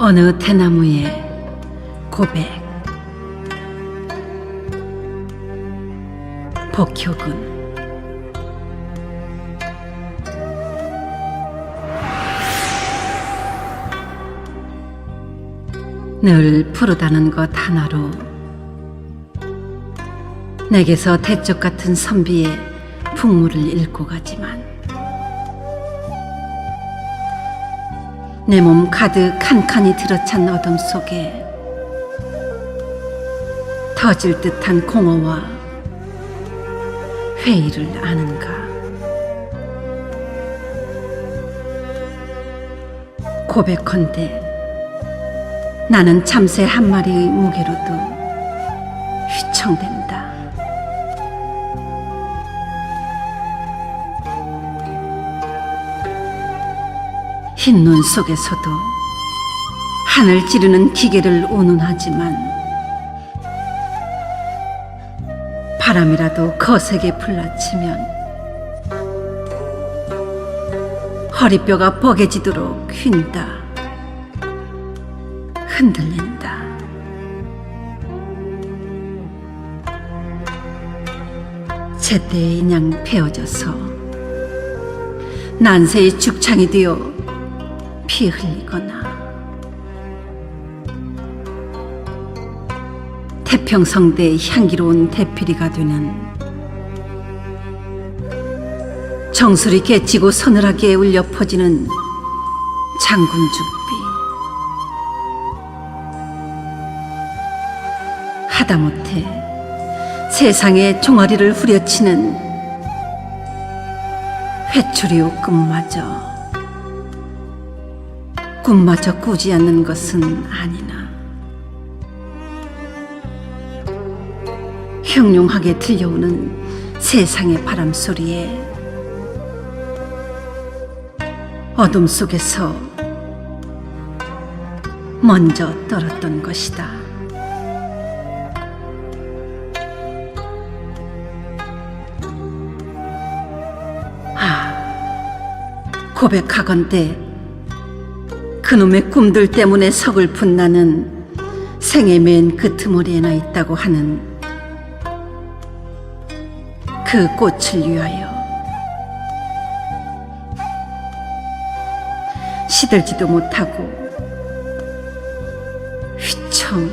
어느 대나무의 고백. 복효군 늘 푸르다는 것 하나로 내게서 대쪽 같은 선비의 풍물을 읽고 가지만 내 몸 가득 칸칸이 들어찬 어둠 속에 터질 듯한 공허와 회의를 아는가 고백컨대 나는 참새 한 마리의 무게로도 휘청댄다. 흰 눈 속에서도 하늘 찌르는 기계를 운운하지만 바람이라도 거세게 불라치면 허리뼈가 뻐개지도록 휜다. 흔들린다. 제때에 인양 베어져서 난세의 죽창이 되어 피 흘리거나 태평성대의 향기로운 대피리가 되는 정수리 개치고 서늘하게 울려 퍼지는 장군 죽비. 하다못해 세상의 종아리를 후려치는 회초리오 꿈마저 꿈마저 꾸지 않는 것은 아니나 형용하게 들려오는 세상의 바람 소리에 어둠 속에서 먼저 떨었던 것이다. 아, 고백하건대 그놈의 꿈들 때문에 서글픈 나는 생애 맨 끄트머리에나 있다고 하는 그 꽃을 위하여. 시들지도 못하고 휘청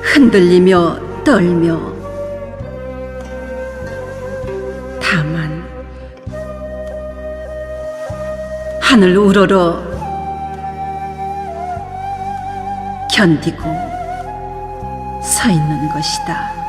흔들리며 떨며 하늘 우러러 견디고 서 있는 것이다.